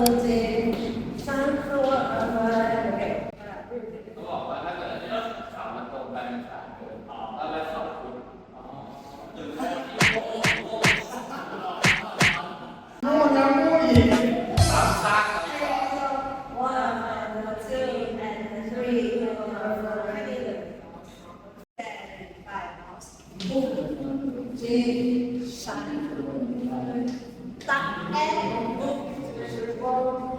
โมเจสร้างครัวออกมา Thank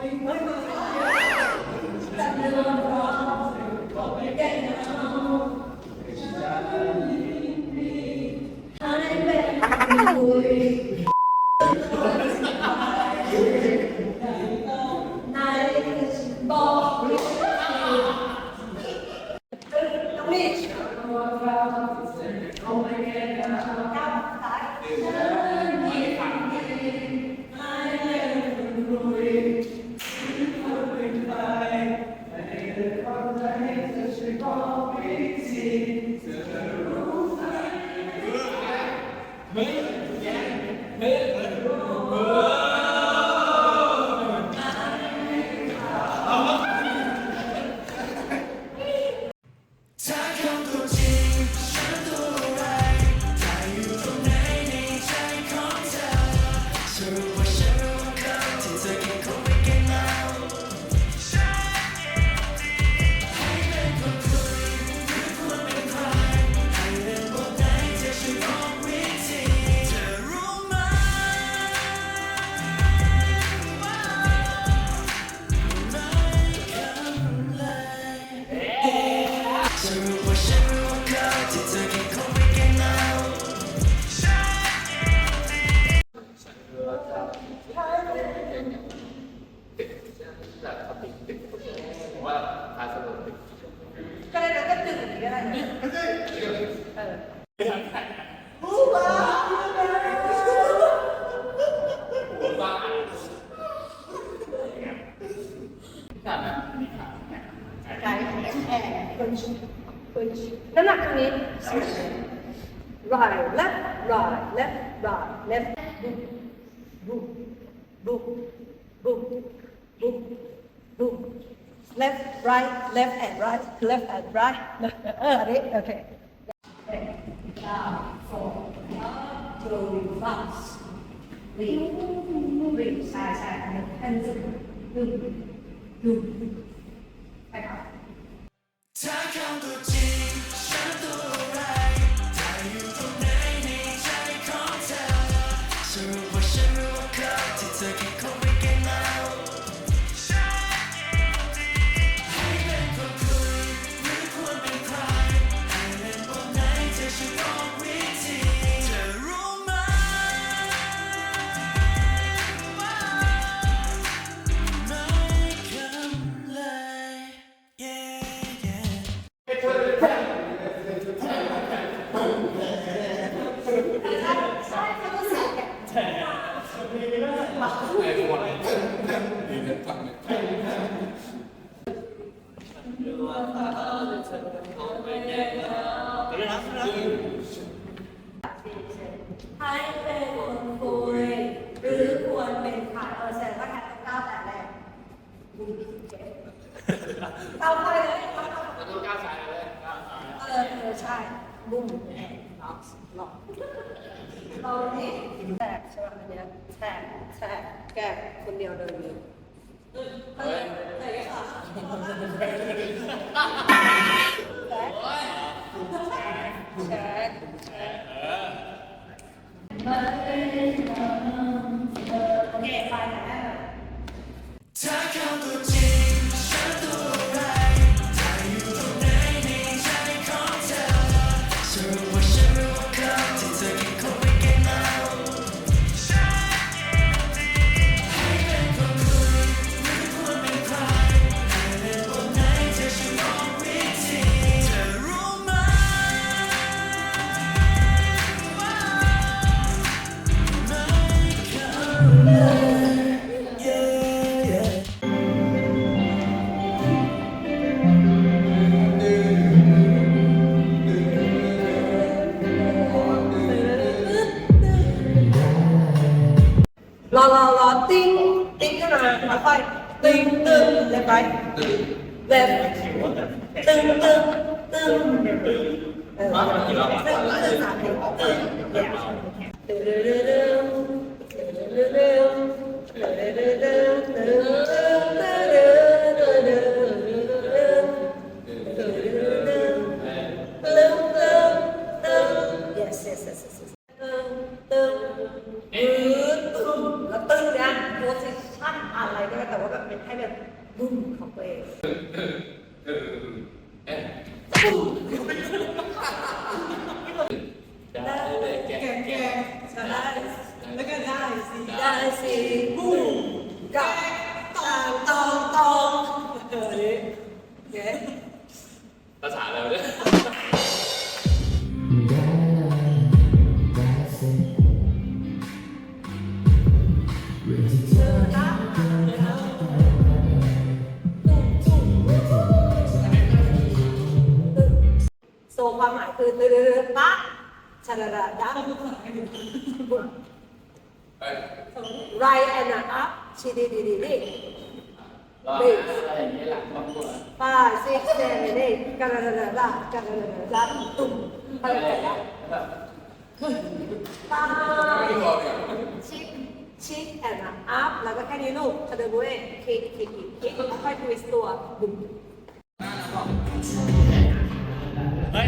you. Boom, boom, boom, boom. Left, right, left and right, left and right. เอออันนี้โอเค down, four, one, two, bounce. Three, three, side, side, and boom, boom, boom. แฉมีไม่ได้ ไอ้คนดีเด็ดฟังเนี่ย แตกใช่ป่ะอันเนี้ยแตกแตกแกะคนเดียวเลย แช็คแช็คแช็คเก๋ไปนะ ถ้าเขาตัวจริง อรอรอติ้งติ้งขึ้นมาค่อยตึงตึงเรียบร้อยตึงเออตึตึงมตึงตึงตึงตึง แต่ว่าแบบเป็นให้แบบบุ้มของตัวเอง ชาดาดาดาเอ้ยไรแอนนาอัพชีดีดีดีดีรออะไรอย่างนี้หลังบางคน five six seven eight กาลาลาลากาลาลาลาตุ้มไปกันได้แบบ five ชิคชิคแอนนาอัพแล้วก็แค่นี้ลูกชาดาบุเอคลิกคลิกคลิกคลิกค่อยทวิสต์ตัวบุ้มเฮ้ย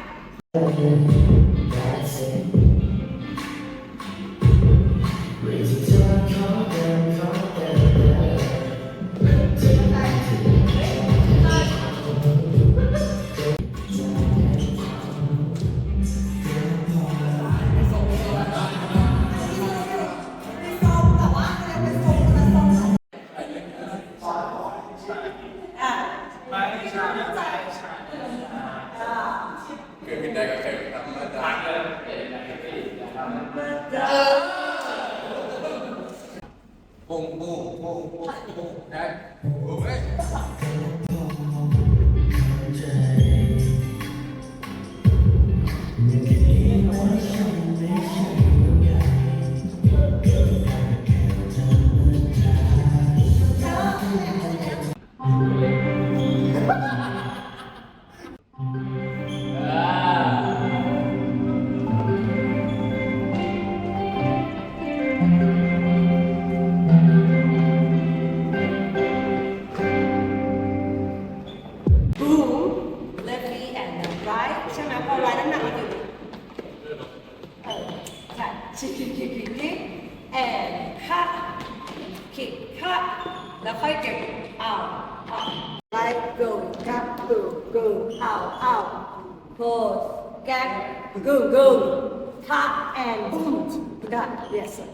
up, go out, out. Pause, gag, go, go. Top and boom. That, yes, sir.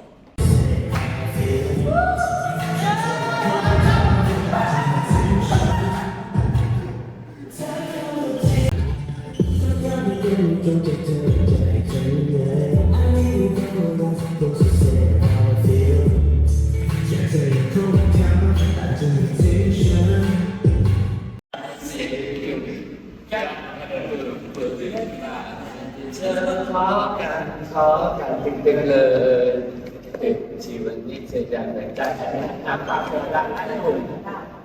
เธอท้อกันท้อกันตึงๆเลยตึงชีวิตนี้เธอจะได้ใจอาปากก็ได้ผม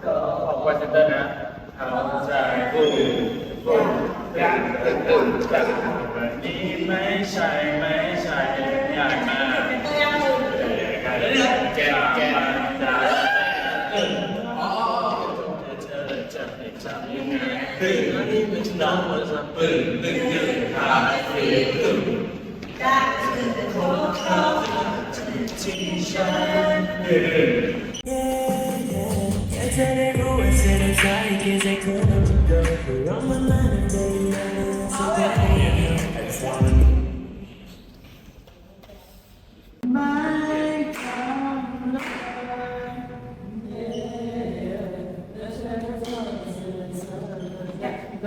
ก็ออกว่าจะได้นะเอาใจกูกูอยากตึงๆกันวันนี้ไม่ใช่ไม่ใช่อยากมาตัวอย่างหนึ่งแกแกจะเอออ๋อเธอจะให้จำยังไงคืออัน นี้มันน้องมันจะปึ้งตึ้งตึ้ โ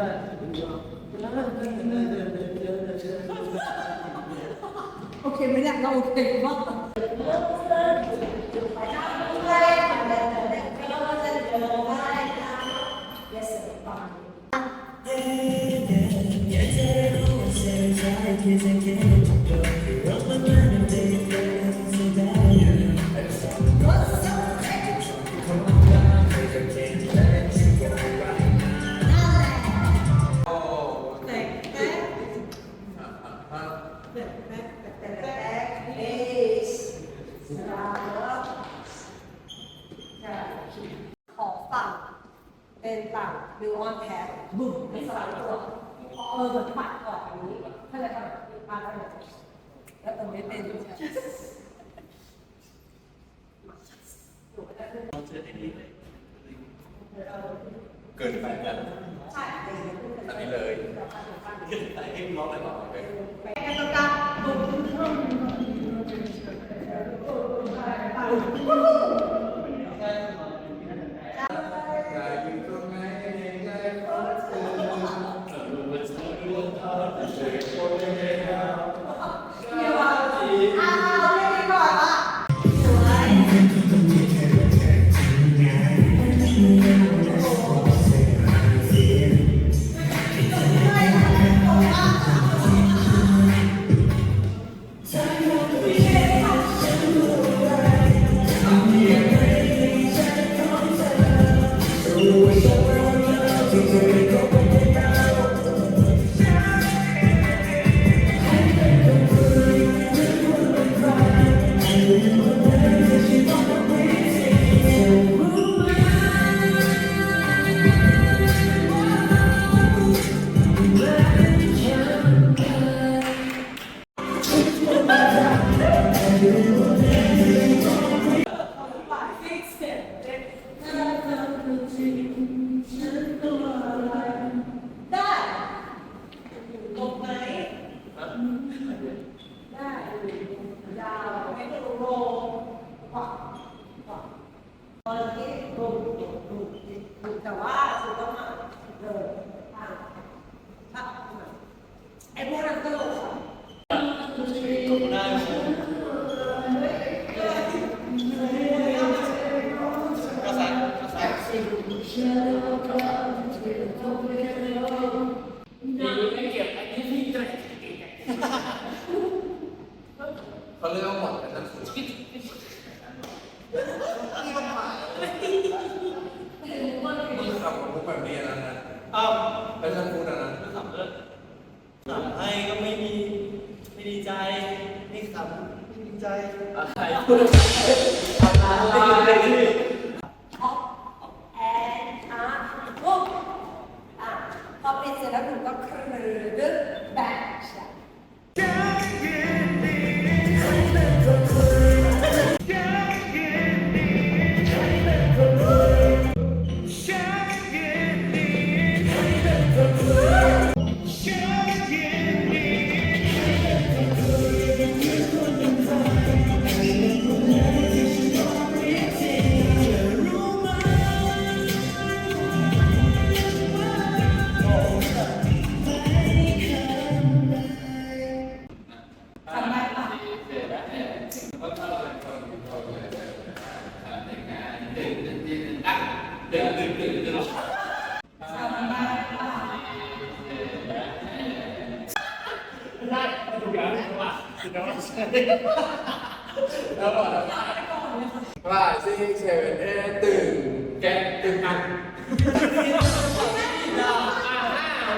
อเคไหมเนี่ยเราโอเคมากข เกินไปกันใช่อันนี้เลยเกินไปให้ร้องไปก่อนเลยแค่ต้องกา แต่ว่าคุณต้องมาเดินผ่านผ่านไอ้พวกนั้นตลกอะก็ใส่ก็ใส่ดีไม่เก็บอันนี้พี่เกรดเขาเรียกหมดกันนะมึงขับของพวกแบบนี้นะนะ อ้าว แล้วฉันพูดนะนะ ไม่ขำเลย ขำให้ก็ไม่มีไม่ดีใจนี่ขำไม่ดีใจอะไรพูดอะไร ว่าซิเชิญเอตื่นแกตื่นอันห้า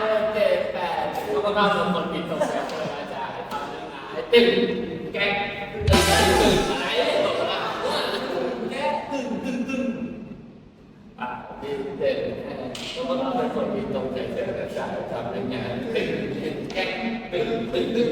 หกเจ็ดแปดเขาก็เข้าสู่คนผิดตรงแบบเลยอาจารย์ทำยังไงตื่นแกตื่นตื่นอะไรตกละแกตื่นตื่นตื่นอะที่เด่นเขาก็เข้าสู่คนผิดตรงแบบเลยอาจารย์ทำยังไงตื่นแกตื่นตื่นตื่น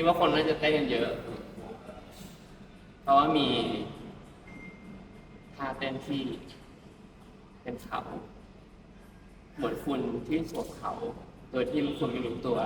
คิดว่าคนน่าจะเต้นกันเยอะ เพราะว่ามีท่าเต้นที่เป็นเขาเหมือนคุณที่สวมเขา โดยที่คุณไม่รู้ตัว